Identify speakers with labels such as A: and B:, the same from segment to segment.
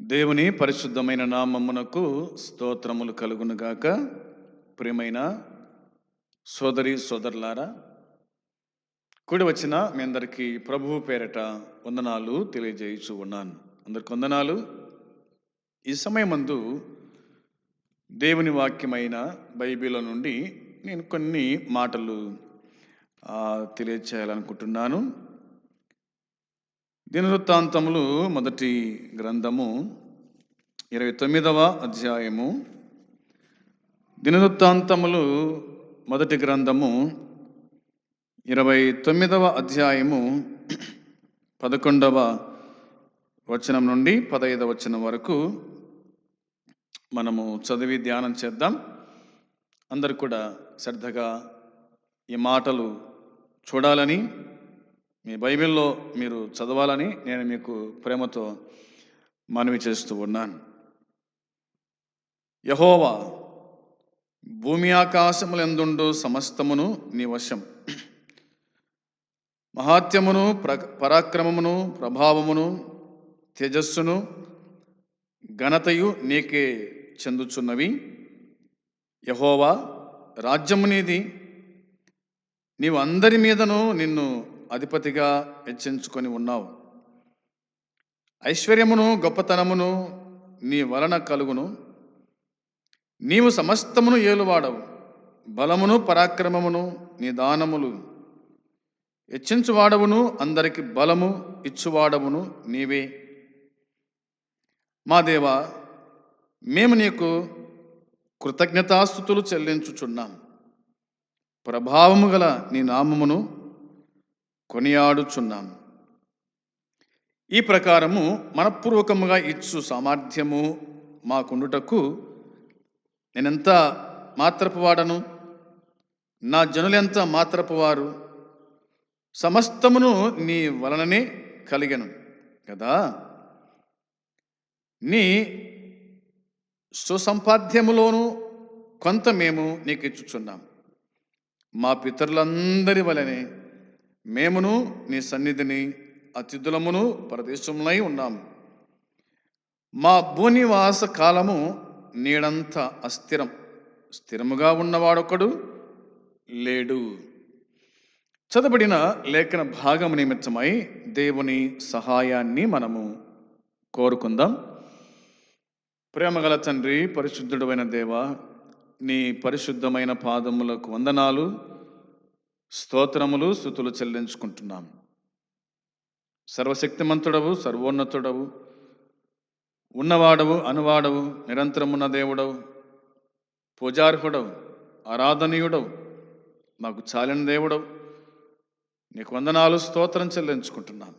A: దేవుని పరిశుద్ధమైన నామమునకు స్తోత్రములు కలుగునుగాక. ప్రియమైన సోదరి సోదరులారా కూడి వచ్చిన మీ అందరికీ ప్రభువు పేరట వందనాలు తెలియజేయచు ఉన్నాను. అందరికి వందనాలు. ఈ సమయమందు దేవుని వాక్యమైన బైబిల్ నుండి నేను కొన్ని మాటలు తెలియచేయాలనుకుంటున్నాను. దినవృత్తాంతములు మొదటి గ్రంథము ఇరవై తొమ్మిదవ అధ్యాయము. దినవృత్తాంతములు మొదటి గ్రంథము ఇరవై తొమ్మిదవ అధ్యాయము పదకొండవ వచనం నుండి పదహైదవ వచనం వరకు మనము చదివి ధ్యానం చేద్దాం. అందరు కూడా శ్రద్ధగా ఈ మాటలు చూడాలని మీ బైబిల్లో మీరు చదవాలని నేను మీకు ప్రేమతో మనవి చేస్తూ ఉన్నాను. యహోవా భూమి ఆకాశములందుండు సమస్తమును నీ వశం. మహాత్యమును ప్ర పరాక్రమమును ప్రభావమును తేజస్సును ఘనతయు నీకే చెందుచున్నవి. యహోవా రాజ్యము నీది. నీవు అందరి మీదను నిన్ను అధిపతిగా హెచ్చించుకొని ఉన్నావు. ఐశ్వర్యమును గొప్పతనమును నీ వలన కలుగును. నీవు సమస్తమును ఏలువాడవు. బలమును పరాక్రమమును నీ దానములు. హెచ్చించువాడవును అందరికి బలము ఇచ్చువాడవును నీవే. మా దేవా మేము నీకు కృతజ్ఞతాస్థుతులు చెల్లించుచున్నాం. ప్రభావము గల నీ నామమును కొనియాడుచున్నాం ఈ ప్రకారము మనపూర్వకముగా ఇచ్చు సామర్థ్యము మాకుండుటకు నేనెంత మాత్రపు వాడను నా జనులెంత మాత్రపు వారు సమస్తమును నీ వలననే కలిగను కదా? నీ సుసంపాద్యములోను కొంత మేము నీకు ఇచ్చుచున్నాం మా పితరులందరి వలనే మేమును నీ సన్నిధిని అతిథులమును పరదేశములై ఉన్నాము మా భూనివాస కాలము నీడంత అస్థిరం. స్థిరముగా ఉన్నవాడొకడు లేడు. చదబడిన లేఖన భాగం నిమిత్తమై దేవుని సహాయాన్ని మనము కోరుకుందాం. ప్రేమగల తండ్రి పరిశుద్ధుడైన దేవ నీ పరిశుద్ధమైన పాదములకు వందనాలు. స్తోత్రములు స్థుతులు చెల్లించుకుంటున్నాం సర్వశక్తిమంతుడవు సర్వోన్నతుడవు ఉన్నవాడవు అనువాడవు నిరంతరమున్న దేవుడవు పూజార్హుడవు ఆరాధనీయుడవు మాకు చాలిన దేవుడవు. నీకు వందనాలు స్తోత్రం చెల్లించుకుంటున్నాం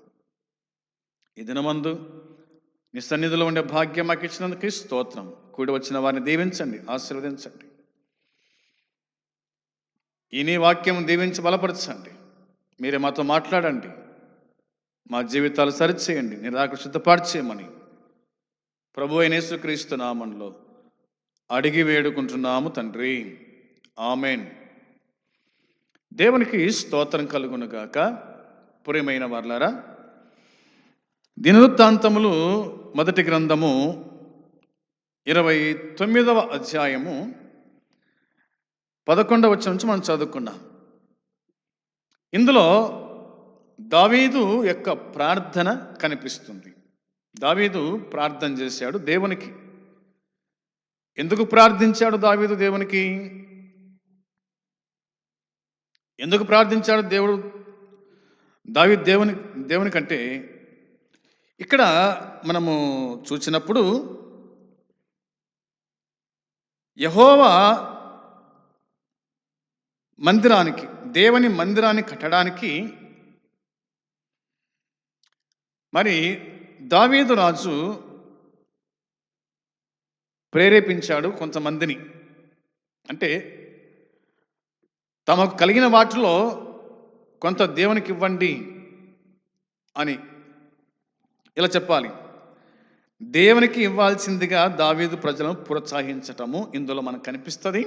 A: ఈ దినమందు నీ సన్నిధిలో ఉండే భాగ్యం మాకు ఇచ్చినందుకు స్తోత్రం. కూడి వచ్చిన వారిని దీవించండి ఆశీర్వదించండి. ఈ నీ వాక్యం దీవించి బలపరచండి. మీరే మాతో మాట్లాడండి. మా జీవితాలు సరిచేయండి. నిరాక సిద్ధపాటు ప్రభు అయినేసుక్రీస్తు నామంలో అడిగి వేడుకుంటున్నాము తండ్రి. ఆమెన్. దేవునికి స్తోత్రం కలుగునుగాక. పురియమైన వర్లారా దినవృత్తాంతములు మొదటి గ్రంథము ఇరవై తొమ్మిదవ అధ్యాయము పదకొండవ వచ్చిన నుంచి మనం చదువుకున్నాం ఇందులో దావీదు యొక్క ప్రార్థన కనిపిస్తుంది. దావీదు ప్రార్థన చేశాడు దేవునికి. ఎందుకు ప్రార్థించాడు దావీదు దేవునికి? ఎందుకు ప్రార్థించాడు దేవుడు? దావి దేవుని దేవుని కంటే ఇక్కడ మనము చూసినప్పుడు యహోవా మందిరానికి దేవుని మందిరాన్ని కట్టడానికి మరి దావీదు రాజు ప్రేరేపించాడు కొంతమందిని. అంటే తమకు కలిగిన వాటిలో కొంత దేవునికి ఇవ్వండి అని ఇలా చెప్పాలి. దేవునికి ఇవ్వాల్సిందిగా దావీదు ప్రజలను ప్రోత్సహించటము ఇందులో మనకు కనిపిస్తుంది.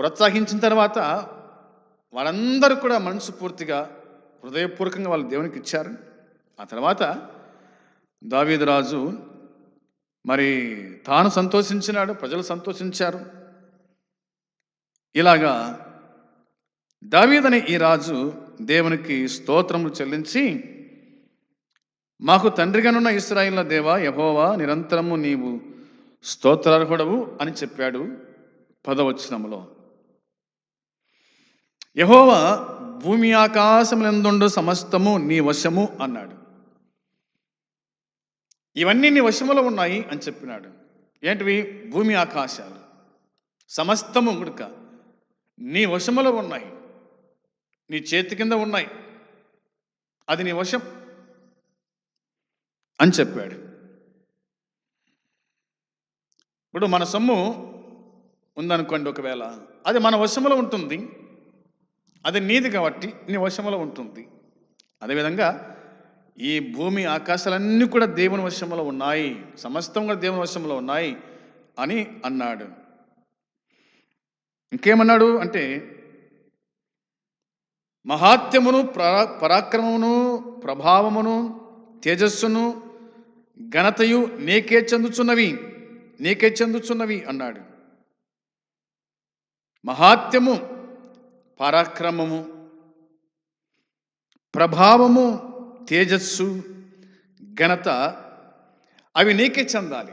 A: ప్రోత్సహించిన తర్వాత వాళ్ళందరూ కూడా మనసు పూర్తిగా హృదయపూర్వకంగా వాళ్ళు దేవునికి ఇచ్చారు. ఆ తర్వాత దావీదు రాజు మరి తాను సంతోషించినాడు ప్రజలు సంతోషించారు. ఇలాగా దావీదనే ఈ రాజు దేవునికి స్తోత్రములు చెల్లించి మాకు తండ్రిగానున్న ఇస్రాయిల్ల దేవా యహోవా నిరంతరము నీవు స్తోత్రార్హుడవు అని చెప్పాడు పదవచనములో. యహోవా భూమి ఆకాశములందుండు సమస్తము నీ వశము అన్నాడు. ఇవన్నీ నీ వశములో ఉన్నాయి అని చెప్పినాడు. ఏంటివి? భూమి ఆకాశాలు. సమస్తము గుడుక నీ వశములో ఉన్నాయి. నీ చేతి కింద ఉన్నాయి. అది నీ వశం అని చెప్పాడు. ఇప్పుడు మన సొమ్ము ఉందనుకోండి ఒకవేళ. అది మన వశములో ఉంటుంది. అది నీది కాబట్టి నీ వశంలో ఉంటుంది. అదేవిధంగా ఈ భూమి ఆకాశాలన్నీ కూడా దేవుని వశంలో ఉన్నాయి. సమస్తం కూడా దేవుని వశంలో ఉన్నాయి అని అన్నాడు. ఇంకేమన్నాడు అంటే మహాత్యమును పరా పరాక్రమమును ప్రభావమును తేజస్సును ఘనతయు నీకే చెందుచున్నవి నీకే చెందుచున్నవి అన్నాడు. మహాత్యము పరాక్రమము ప్రభావము తేజస్సు ఘనత అవి నీకే చెందాలి.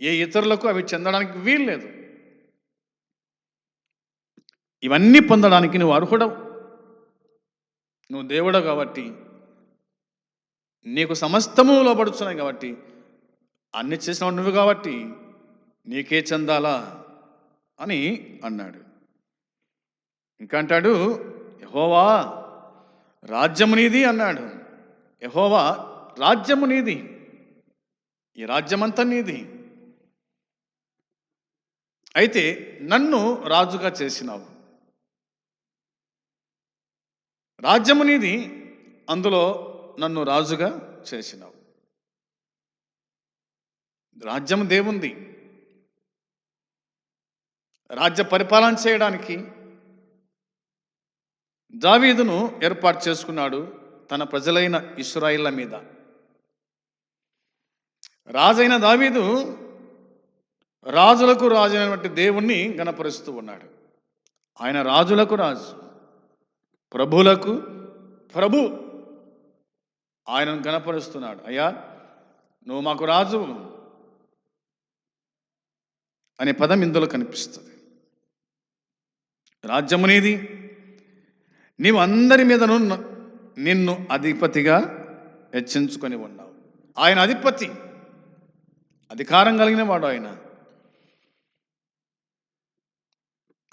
A: ఏ ఇతరులకు అవి చెందడానికి వీల్లేదు ఇవన్నీ పొందడానికి నువ్వు అర్హుడవు. నువ్వు దేవుడు కాబట్టి నీకు సమస్తము లోపడుతున్నాయి కాబట్టి అన్ని చేసినవాడు నువ్వు కాబట్టి నీకే చెందాలా అని అన్నాడు. ఇంకా అంటాడు యహోవా రాజ్యము నీది అన్నాడు. యహోవా రాజ్యము నీది. ఈ రాజ్యమంతా నీది. అయితే నన్ను రాజుగా చేసినావు. రాజ్యము నీది అందులో నన్ను రాజుగా చేసినావు. రాజ్యం దేవుంది. రాజ్య పరిపాలన చేయడానికి దావీదును ఏర్పాటు చేసుకున్నాడు తన ప్రజలైన ఇస్రాయిల్ల మీద. రాజైన దావీదు రాజులకు రాజు అయినటువంటి దేవుణ్ణి గణపరుస్తూ ఉన్నాడు. ఆయన రాజులకు రాజు ప్రభులకు ప్రభు ఆయనను గణపరుస్తున్నాడు. అయ్యా నువ్వు మాకు రాజు అనే పదం ఇందులో కనిపిస్తుంది. రాజ్యము నీది నీవు అందరి మీదను నిన్ను అధిపతిగా హెచ్చించుకొని ఉన్నావు. ఆయన అధిపతి. అధికారం కలిగిన వాడు ఆయన.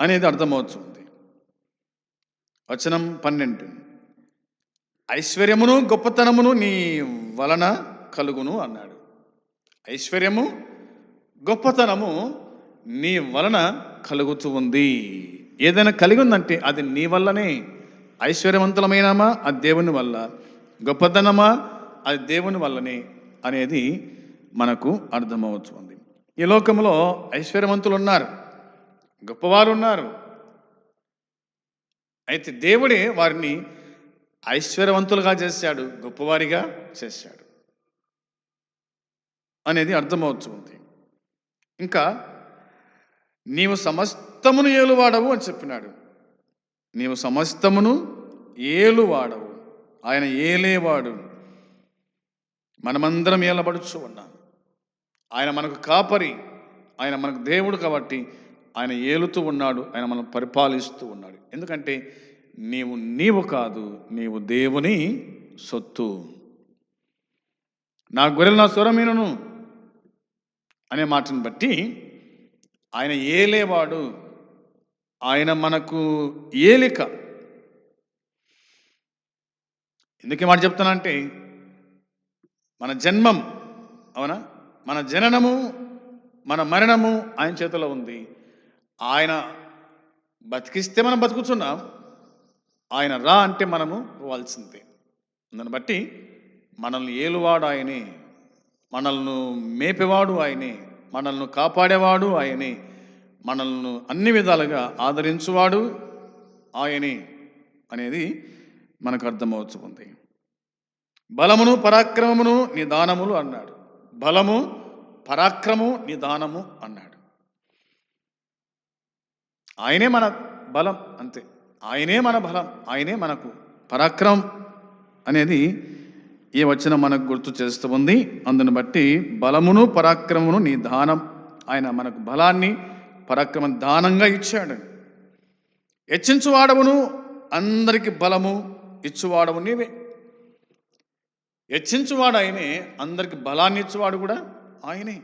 A: అనేది అర్థమవుతుంది. వచనం పన్నెండు. ఐశ్వర్యమును గొప్పతనమును నీ వలన కలుగును అన్నాడు. ఐశ్వర్యము గొప్పతనము నీ వలన కలుగుతూ ఉంది. ఏదైనా కలిగి ఉందంటే అది నీ వల్లనే ఐశ్వర్యవంతులమైనమా? అది దేవుని వల్ల. గొప్పతనమా అది దేవుని వల్లనే అనేది మనకు అర్థమవుతుంది. ఈ లోకంలో ఐశ్వర్యవంతులు ఉన్నారు గొప్పవారు ఉన్నారు అయితే దేవుడే వారిని ఐశ్వర్యవంతులుగా చేశాడు గొప్పవారిగా చేశాడు అనేది అర్థమవుతుంది. ఇంకా నీవు సమస్తమును ఏలువాడవు అని చెప్పినాడు. నీవు సమస్తమును ఏలువాడవు. ఆయన ఏలేవాడు. మనమందరం ఏలబడుచు ఉన్నాం. ఆయన మనకు కాపరి. ఆయన మనకు దేవుడు కాబట్టి ఆయన ఏలుతూ ఉన్నాడు. ఆయన మనం పరిపాలిస్తూ ఉన్నాడు. ఎందుకంటే నీవు నీవు కాదు నీవు దేవుని సొత్తు. నా గొర్రెలు నా స్వరమీనను అనే మాటను బట్టి ఆయన ఏలేవాడు. ఆయన మనకు ఏలిక. ఎందుకు మాట చెప్తానంటే మన జన్మం అవునా? మన జననము మన మరణము ఆయన చేతిలో ఉంది. ఆయన బతికిస్తే మనం బతుకుతున్నాం. ఆయన రా అంటే మనము పోవాల్సిందే. దాన్ని బట్టి మనల్ని ఏలువాడు ఆయనే. మనల్ని మేపేవాడు ఆయనే. మనల్ని కాపాడేవాడు ఆయనే. మనల్ని అన్ని విధాలుగా ఆదరించువాడు ఆయనే అనేది మనకు అర్థమవుతుంది. బలమును పరాక్రమమును నిదానములు అన్నాడు. బలము పరాక్రమము నిదానము అన్నాడు. ఆయనే మన బలం అంతే. ఆయనే మన బలం ఆయనే మనకు పరాక్రమం అనేది ఈ వచ్చిన మనకు గుర్తు చేస్తూ ఉంది. అందును బట్టి బలమును పరాక్రమమును నిదానం ఆయన మనకు బలాన్ని పరాక్రమం దానంగా ఇచ్చాడు. హెచ్చించువాడవును అందరికి బలము ఇచ్చువాడవు నీవే. హెచ్చించువాడు ఆయనే అందరికి బలాన్ని ఇచ్చువాడు కూడా ఆయనే.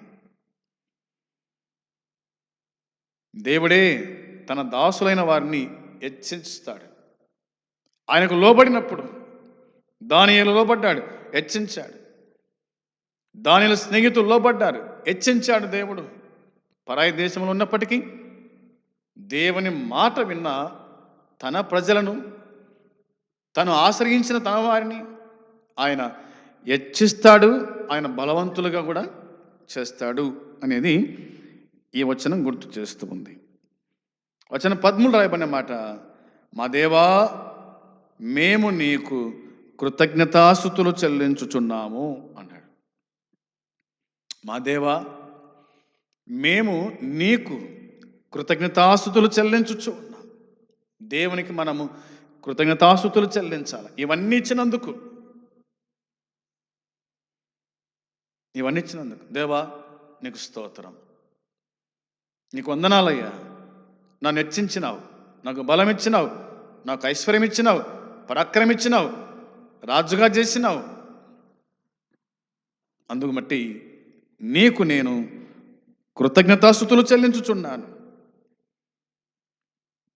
A: దేవుడే తన దాసులైన వారిని హెచ్చించుతాడు. ఆయనకు లోబడినప్పుడు దానియలు లోబడ్డాడు హెచ్చించాడు. దానిల స్నేహితులు లోబడ్డారు హెచ్చించాడు దేవుడు. పరాయి దేశంలో ఉన్నప్పటికీ దేవుని మాట విన్న తన ప్రజలను తను ఆశ్రయించిన తన వారిని ఆయన హెచ్చిస్తాడు ఆయన బలవంతులుగా కూడా చేస్తాడు అనేది ఈ వచనం గుర్తు చేస్తూ ఉంది. వచనం పద్ములు రాయబడిన మాట మా దేవా మేము నీకు కృతజ్ఞతాస్థుతులు చెల్లించుచున్నాము అన్నాడు. మా దేవా మేము నీకు కృతజ్ఞతాస్థుతులు చెల్లించుచు ఉన్నాం. దేవునికి మనము కృతజ్ఞతాస్థుతులు చెల్లించాలి. ఇవన్నీ ఇచ్చినందుకు. ఇవన్నీ ఇచ్చినందుకు. దేవా నీకు స్తోత్రం. నీకు వందనాలయ్యా. నన్ను హెచ్చించినావు. నాకు బలం ఇచ్చినావు నాకు ఐశ్వర్యం ఇచ్చినావు పరాక్రమం ఇచ్చినావు రాజుగా చేసినావు. అందుకు బట్టి నీకు నేను కృతజ్ఞతాస్థుతులు చెల్లించుచున్నాను.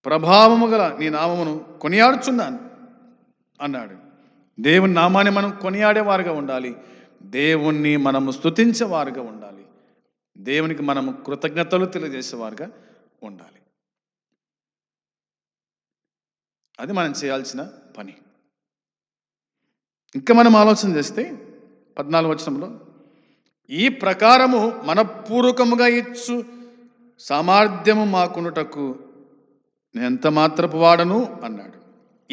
A: ప్రభావము గల నీ నామమును కొనియాడుచున్నాను అన్నాడు. దేవుని నామాన్ని మనం కొనియాడేవారుగా ఉండాలి. దేవుణ్ణి మనము స్థుతించేవారుగా ఉండాలి. దేవునికి మనము కృతజ్ఞతలు తెలియజేసేవారుగా ఉండాలి. అది మనం చేయాల్సిన పని. ఇంకా మనం ఆలోచన చేస్తే పద్నాలుగు వచనంలో ఈ ప్రకారము మనపూర్వకముగా ఇచ్చు సామర్థ్యము మాకునుటకు ఎంత మాత్రపు వాడను అన్నాడు.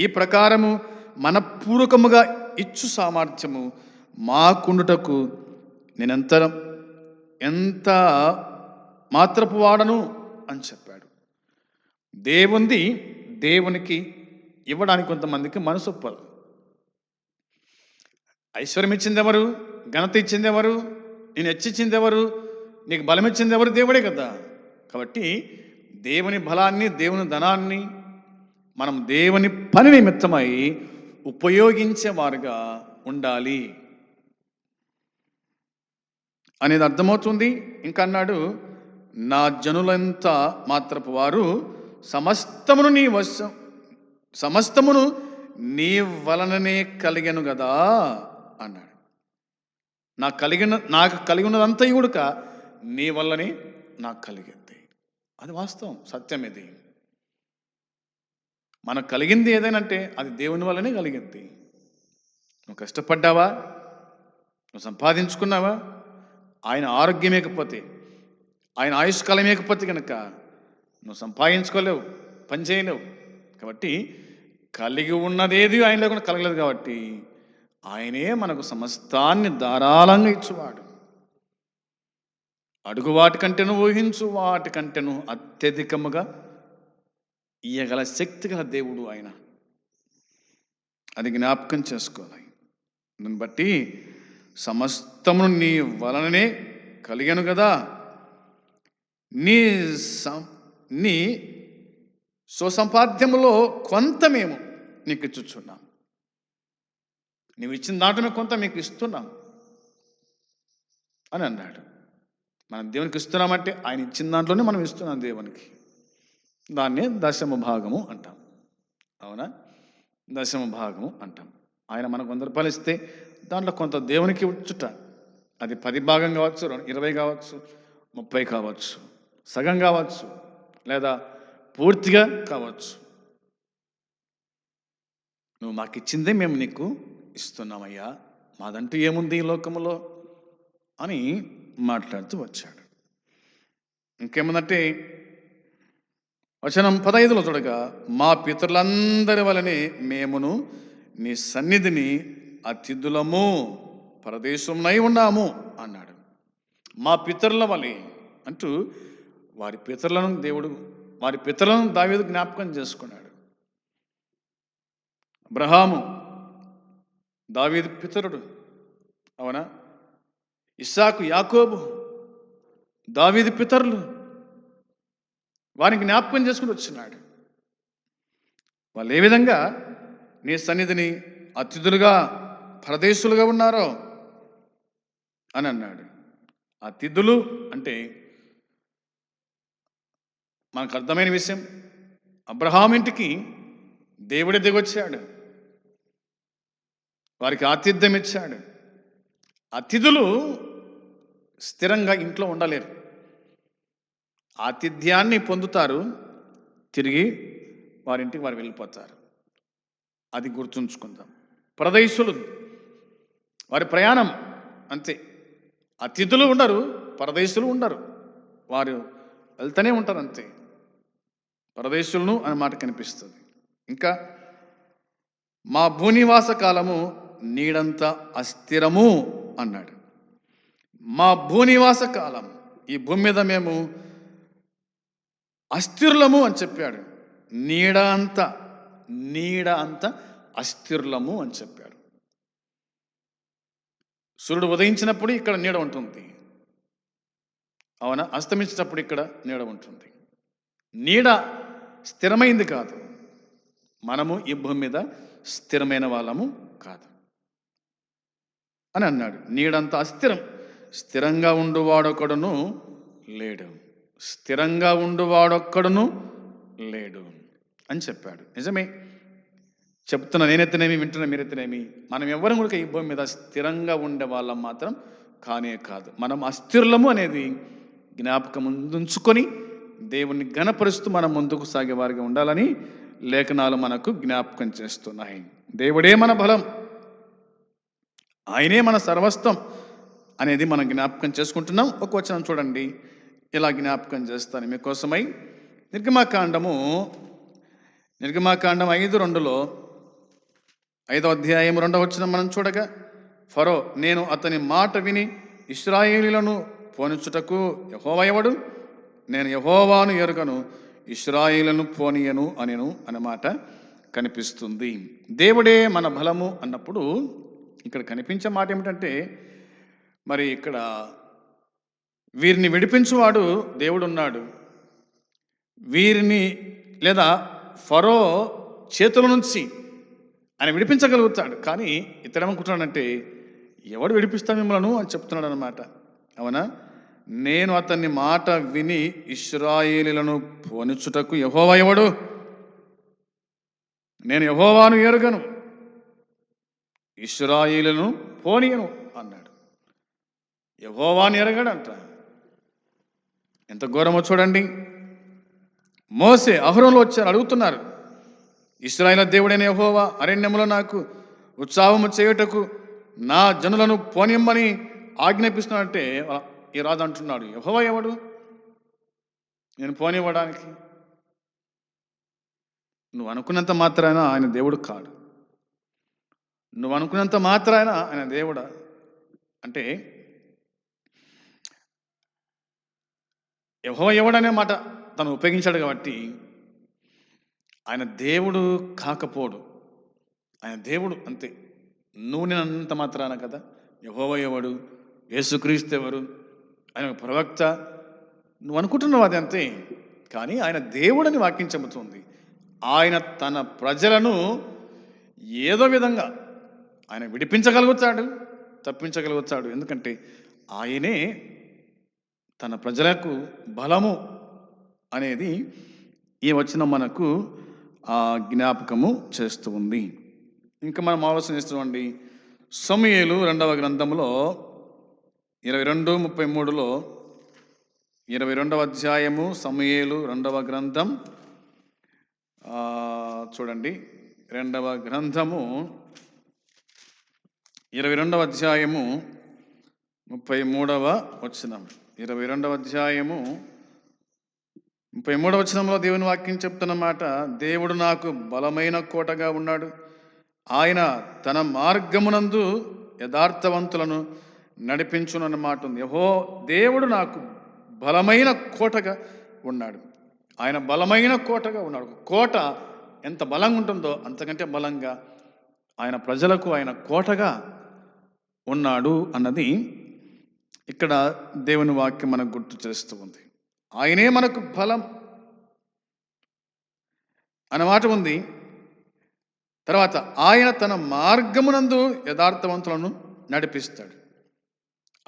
A: ఈ ప్రకారము మనపూర్వకముగా ఇచ్చు సామర్థ్యము మాకుండుటకు నేనెంత ఎంత మాత్రపు వాడను అని చెప్పాడు. దేవుంది దేవునికి ఇవ్వడానికి కొంతమందికి మనసు ఒప్పదు. ఐశ్వర్యం ఇచ్చింది ఎవరు ఘనత ఇచ్చింది ఎవరు నేను హెచ్చించింది ఎవరు? నీకు బలం ఇచ్చింది ఎవరు? దేవుడే కదా. కాబట్టి దేవుని బలాన్ని దేవుని ధనాన్ని మనం దేవుని పని నిమిత్తమై ఉపయోగించేవారుగా ఉండాలి. అనేది అర్థమవుతుంది. ఇంకా అన్నాడు నా జనులంతా మాత్రపు వారు సమస్తమును నీ వశం సమస్తమును నీ వలననే కలిగను కదా అన్నాడు. నాకు కలిగిన నాకు కలిగి ఉన్నదంతా కూడక నీ వల్లనే నాకు కలిగింది. అది వాస్తవం సత్యం ఇది మనకు కలిగింది ఏదైనంటే అది దేవుని వల్లనే కలిగింది. నువ్వు కష్టపడ్డావా? నువ్వు సంపాదించుకున్నావా? ఆయన ఆరోగ్యమేకపోతే ఆయన ఆయుష్కాలం లేకపోతే కనుక నువ్వు సంపాదించుకోలేవు పని చేయలేవు కాబట్టి కలిగి ఉన్నదేది ఆయన లేకుండా కలగలేదు కాబట్టి ఆయనే మనకు సమస్తాన్ని ధారాళంగా ఇచ్చువాడు. అడుగు వాటికంటేను ఊహించు వాటికంటేను అత్యధికముగా ఇయ్యగల శక్తి గల దేవుడు ఆయన. అది జ్ఞాపకం చేసుకోవాలి. దాన్ని బట్టి సమస్తమును నీ వలననే కలిగాను కదా. నీ సం- నీ స్వసంపాద్యములో కొంత మేము నీకు ఇచ్చుచున్నాం. నువ్వు ఇచ్చిన దాంట్లోనే కొంత మీకు ఇస్తున్నాం అని అన్నాడు. మనం దేవునికి ఇస్తున్నామంటే ఆయన ఇచ్చిన దాంట్లోనే మనం ఇస్తున్నాం దేవునికి. దాన్నే దశమ భాగము అంటాం. అవునా? దశమ భాగము అంటాం. ఆయన మనకు వంద రూపాయలు ఇస్తే దాంట్లో కొంత దేవునికి ఇచ్చుట అది పది భాగం కావచ్చు ఇరవై కావచ్చు ముప్పై కావచ్చు సగం కావచ్చు లేదా పూర్తిగా కావచ్చు. నువ్వు మాకు ఇచ్చిందే మేము నీకు ఇస్తున్నామయ్యా. మాదంటూ ఏముంది ఈ లోకములో? అని మాట్లాడుతూ వచ్చాడు. ఇంకేముందంటే వచనం పదైదులో చూడగా మా పితరులందరి వలనే మేమును నీ సన్నిధిని అతిథులము పరదేశంనై ఉన్నాము అన్నాడు. మా పితరుల వలె అంటూ వారి పితరులను దేవుడు వారి పితరులను దావేది జ్ఞాపకం చేసుకున్నాడు. అబ్రహాము దావీదు పితరుడు. అవునా? ఇస్సాకు యాకోబు దావీదు పితరులు వారికి జ్ఞాపకం చేసుకుని వచ్చినాడు. వాళ్ళు ఏ విధంగా నీ సన్నిధిని అతిథులుగా పరదేశులుగా ఉన్నారో అని అన్నాడు. అతిథులు అంటే మనకు అర్థమైన విషయం అబ్రహాం ఇంటికి దేవుడి దిగొచ్చాడు. వారికి ఆతిథ్యం ఇచ్చాడు. అతిథులు స్థిరంగా ఇంట్లో ఉండలేరు. ఆతిథ్యాన్ని పొందుతారు తిరిగి వారింటికి వారు వెళ్ళిపోతారు. అది గుర్తుంచుకుందాం. ప్రదేశులు వారి ప్రయాణం అంతే. అతిథులు ఉండరు పరదేశులు ఉండరు. వారు వెళ్తూనే ఉంటారు అంతే. పరదేశులను అనే మాట కనిపిస్తుంది. ఇంకా మా భూనివాస కాలము నీడంత అస్థిరము అన్నాడు. మా భూనివాస కాలం ఈ భూమి మీద మేము అస్థిరులము అని చెప్పాడు. నీడ అంత నీడ అంత అస్థిరులము అని చెప్పాడు. సూర్యుడు ఉదయించినప్పుడు ఇక్కడ నీడ ఉంటుంది. అవునా? అస్తమించినప్పుడు ఇక్కడ నీడ ఉంటుంది. నీడ స్థిరమైంది కాదు. మనము ఈ భూమి మీద స్థిరమైన వాళ్ళము కాదు. అని అన్నాడు. నీడంత అస్థిరం. స్థిరంగా ఉండువాడొకడును లేడు. స్థిరంగా ఉండువాడొక్కడును లేడు అని చెప్పాడు. నిజమే. చెప్తున్నా నేనెత్తనేమి వింటున్నా మీరెత్తనేమి? మనం ఎవరం కూడా ఈ భూమి మీద స్థిరంగా ఉండే వాళ్ళం మాత్రం కానే కాదు. మనం అస్థిరులము అనేది జ్ఞాపకం ఉంచుకొని దేవుణ్ణి గణపరుస్తూ మనం ముందుకు సాగే వారిగా ఉండాలని లేఖనాలు మనకు జ్ఞాపకం చేస్తున్నాయి. దేవుడే మన బలం. ఆయనే మన సర్వస్వం అనేది మనం జ్ఞాపకం చేసుకుంటున్నాం. ఒక వచనం చూడండి. ఇలా జ్ఞాపకం చేస్తాను మీకోసమై? నిర్గమాకాండము నిర్గమాకాండం ఐదు రెండులో ఐదో అధ్యాయం రెండవ వచ్చిన మనం చూడగా ఫరో నేను అతని మాట విని ఇస్రాయేలీలను పోనిచుటకు యహోవయవడు నేను యహోవాను ఎరుగను ఇస్రాయేలను పోనీయను అనెను అన్నమాట కనిపిస్తుంది. దేవుడే మన బలము అన్నప్పుడు ఇక్కడ కనిపించే మాట ఏమిటంటే మరి ఇక్కడ వీరిని విడిపించువాడు దేవుడు ఉన్నాడు వీరిని లేదా ఫరో చేతుల నుంచి ఆయన విడిపించగలుగుతాడు. కానీ ఇతడేమనుకుంటున్నాడంటే ఎవడు విడిపిస్తా మిమ్మలను అని చెప్తున్నాడు అనమాట అవునా? నేను అతన్ని మాట విని ఇస్రాయేలీలను పోనిచ్చుటకు యహోవా ఎవడు? నేను యహోవాను ఎరుగను. ఇస్రాయేలును పోనీయను అన్నాడు. యహోవాని ఎరగడంట. ఎంత ఘోరమో చూడండి. మోసే అహరంలో వచ్చారు అడుగుతున్నారు. ఇస్రాయిల దేవుడైన యహోవా అరణ్యములో నాకు ఉత్సాహము చేయుటకు నా జనులను పోనిమ్మని ఆజ్ఞాపిస్తున్నాడంటే ఈ రాజు అంటున్నాడు. యహోవా ఎవడు? నేను పోనివ్వడానికి నువ్వు అనుకున్నంత మాత్రాన ఆయన దేవుడు కాడు. నువ్వు అనుకున్నంత మాత్రాన ఆయన దేవుడా? అంటే యహో ఎవడనే మాట తను ఉపయోగించాడు కాబట్టి ఆయన దేవుడు కాకపోడు. ఆయన దేవుడు అంతే. నువ్వు నేను అంత మాత్రాన కదా? యహోవ ఎవడు? యేసుక్రీస్తు ఎవరు? ఆయన ఒక ప్రవక్త. నువ్వు అనుకుంటున్నావు అది అంతే. కానీ ఆయన దేవుడని వాక్యం చెబుతుంది. ఆయన తన ప్రజలను ఏదో విధంగా ఆయన విడిపించగలుగుతాడు తప్పించగలుగుతాడు. ఎందుకంటే ఆయనే తన ప్రజలకు బలము అనేది ఈ వచనం మనకు జ్ఞాపకము చేస్తూ ఉంది. ఇంకా మనం ఆలోచన చేస్తామండి సమయలు రెండవ గ్రంథంలో ఇరవై రెండు ముప్పై మూడులో ఇరవై రెండవ అధ్యాయము సమయేలు రెండవ గ్రంథం. చూడండి రెండవ గ్రంథము ఇరవై రెండవ అధ్యాయము ముప్పై మూడవ వచనం. ఇరవై రెండవ అధ్యాయము ముప్పై మూడవ వచనంలో దేవుని వాక్యం చెప్తున్న మాట దేవుడు నాకు బలమైన కోటగా ఉన్నాడు. ఆయన తన మార్గమునందు యథార్థవంతులను నడిపించునన్న మాట ఉంది. యహో దేవుడు నాకు బలమైన కోటగా ఉన్నాడు. ఆయన బలమైన కోటగా ఉన్నాడు. కోట ఎంత బలంగా ఉంటుందో అంతకంటే బలంగా ఆయన ప్రజలకు ఆయన కోటగా ఉన్నాడు అన్నది ఇక్కడ దేవుని వాక్యం మనకు గుర్తు చేస్తూ ఉంది. ఆయనే మనకు బలం అన్నమాట ఉంది. తర్వాత ఆయన తన మార్గమునందు యథార్థవంతులను నడిపిస్తాడు.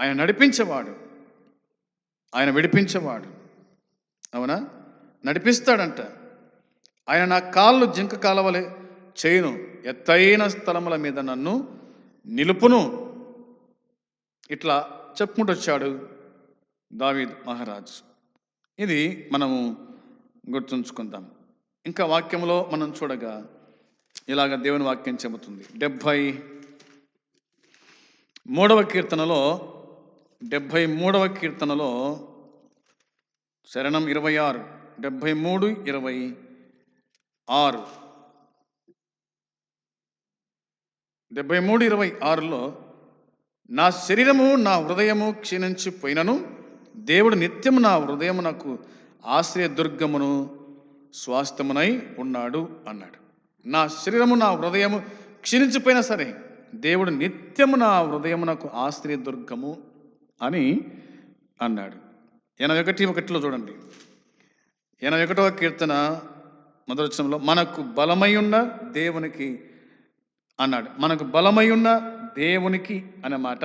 A: ఆయన నడిపించేవాడు. ఆయన విడిపించేవాడు. అవునా? నడిపిస్తాడంట. ఆయన నా కాళ్ళు జింక కాలవలే చేయను. ఎత్తైన స్థలముల మీద నన్ను నిలుపును. ఇట్లా చెప్పుకుంటూ వచ్చాడు దావీద్ మహారాజ్. ఇది మనము గుర్తుంచుకుందాం. ఇంకా వాక్యంలో మనం చూడగా ఇలాగ దేవుని వాక్యం చెబుతుంది. డెబ్భై మూడవ కీర్తనలో డెబ్భై మూడవ కీర్తనలో శరణం ఇరవై ఆరు డెబ్భై మూడు ఇరవై ఆరు. డెబ్భై మూడు ఇరవై ఆరులో నా శరీరము నా హృదయము క్షీణించిపోయినను. దేవుడు నిత్యము నా హృదయము నాకు ఆశ్రయదుర్గమును స్వాస్థ్యమునై ఉన్నాడు అన్నాడు. నా శరీరము నా హృదయము క్షీణించిపోయినా సరే దేవుడు నిత్యము నా హృదయమునకు ఆశ్రయదుర్గము అని అన్నాడు. ఎనభై ఒకటి ఒకటిలో చూడండి. ఎనభై ఒకటవ కీర్తన మొదలచనంలో మనకు బలమై ఉన్న దేవునికి అన్నాడు. మనకు బలమై ఉన్న దేవునికి అనే మాట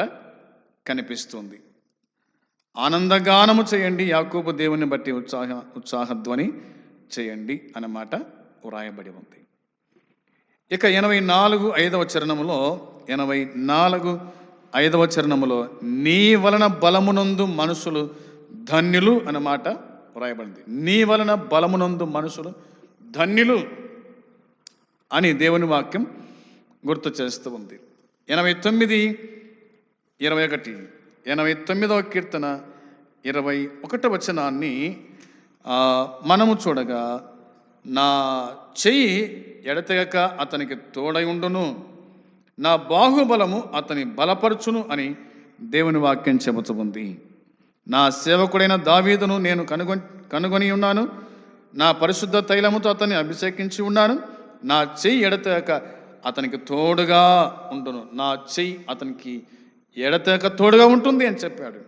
A: కనిపిస్తుంది. ఆనందగానము చేయండి యాకోబు దేవుని బట్టి ఉత్సాహ ఉత్సాహధ్వని చేయండి అన్నమాట వ్రాయబడి ఉంది. ఇక ఎనభై నాలుగు ఐదవ చరణములో ఎనభై నాలుగు ఐదవ చరణములో నీ వలన బలమునందు మనుషులు ధన్యులు అన్నమాట వ్రాయబడింది. నీ వలన బలమునందు మనుషులు ధన్యులు అని దేవుని వాక్యం గుర్తు చేస్తూ ఉంది. ఎనభై తొమ్మిది ఇరవై ఒకటి. ఎనభై తొమ్మిదవ కీర్తన ఇరవై ఒకట వచనాన్ని మనము చూడగా నా చెయ్యి ఎడతెగక అతనికి తోడై ఉండును. నా బాహుబలము అతని బలపరచును అని దేవుని వాక్యం చెబుతూ ఉంది. నా సేవకుడైన దావీదును నేను కనుగొ కనుగొని ఉన్నాను. నా పరిశుద్ధ తైలముతో అతన్ని అభిషేకించి ఉన్నాను. నా చెయ్యి ఎడతెగక అతనికి తోడుగా ఉండును. నా చెయ్యి అతనికి ఎడతెగక తోడుగా ఉంటుంది అని చెప్పాడు.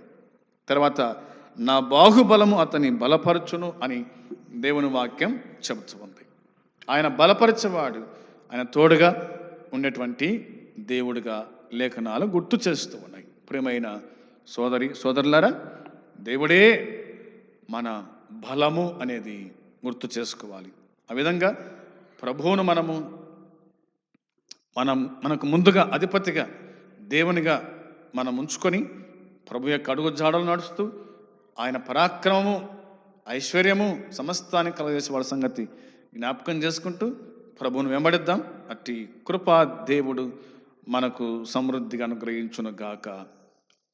A: తర్వాత నా బాహుబలము అతని బలపరచును అని దేవుని వాక్యం చెబుతుంది ఆయన బలపరచేవాడు. ఆయన తోడుగా ఉండేటువంటి దేవుడిగా లేఖనాలు గుర్తు చేస్తూ ఉన్నాయి. ప్రియమైన సోదరి సోదరులారా దేవుడే మన బలము అనేది గుర్తు చేసుకోవాలి. ఆ విధంగా ప్రభువును మనము మనం మనకు ముందుగా అధిపతిగా దేవునిగా మనం ఉంచుకొని ప్రభు యొక్క అడుగు జాడలు నడుస్తూ ఆయన పరాక్రమము ఐశ్వర్యము సమస్తాన్ని కలగజేసే వాళ్ళ సంగతి జ్ఞాపకం చేసుకుంటూ ప్రభువును వెంబడిద్దాం. అట్టి కృపా దేవుడు మనకు సమృద్ధిగా అనుగ్రహించును గాక.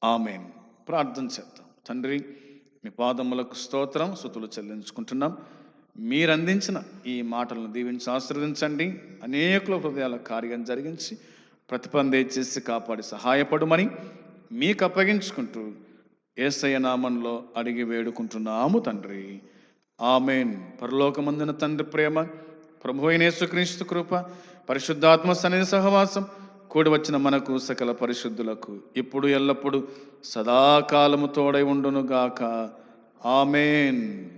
A: ఆమెన్. ప్రార్థన చేద్దాం. తండ్రి మీ పాదములకు స్తోత్రం సుతులు చెల్లించుకుంటున్నాం. మీరు అందించిన ఈ మాటలను దీవించి ఆశీర్వదించండి. అనేకుల హృదయాల కార్యం జరిగించి ప్రతిపందే చేసి కాపాడి సహాయపడమని మీకు అప్పగించుకుంటూ ఏసయ్య నామంలో అడిగి వేడుకుంటున్నాము తండ్రి. ఆమెన్. పరలోకమందిన తండ్రి ప్రేమ ప్రభు అయిన యేసుక్రీస్తు కృప పరిశుద్ధాత్మ సన్నిధి సహవాసం కూడి వచ్చిన మనకు సకల పరిశుద్ధులకు ఇప్పుడు ఎల్లప్పుడూ సదాకాలము తోడై ఉండునుగాక. ఆమెన్.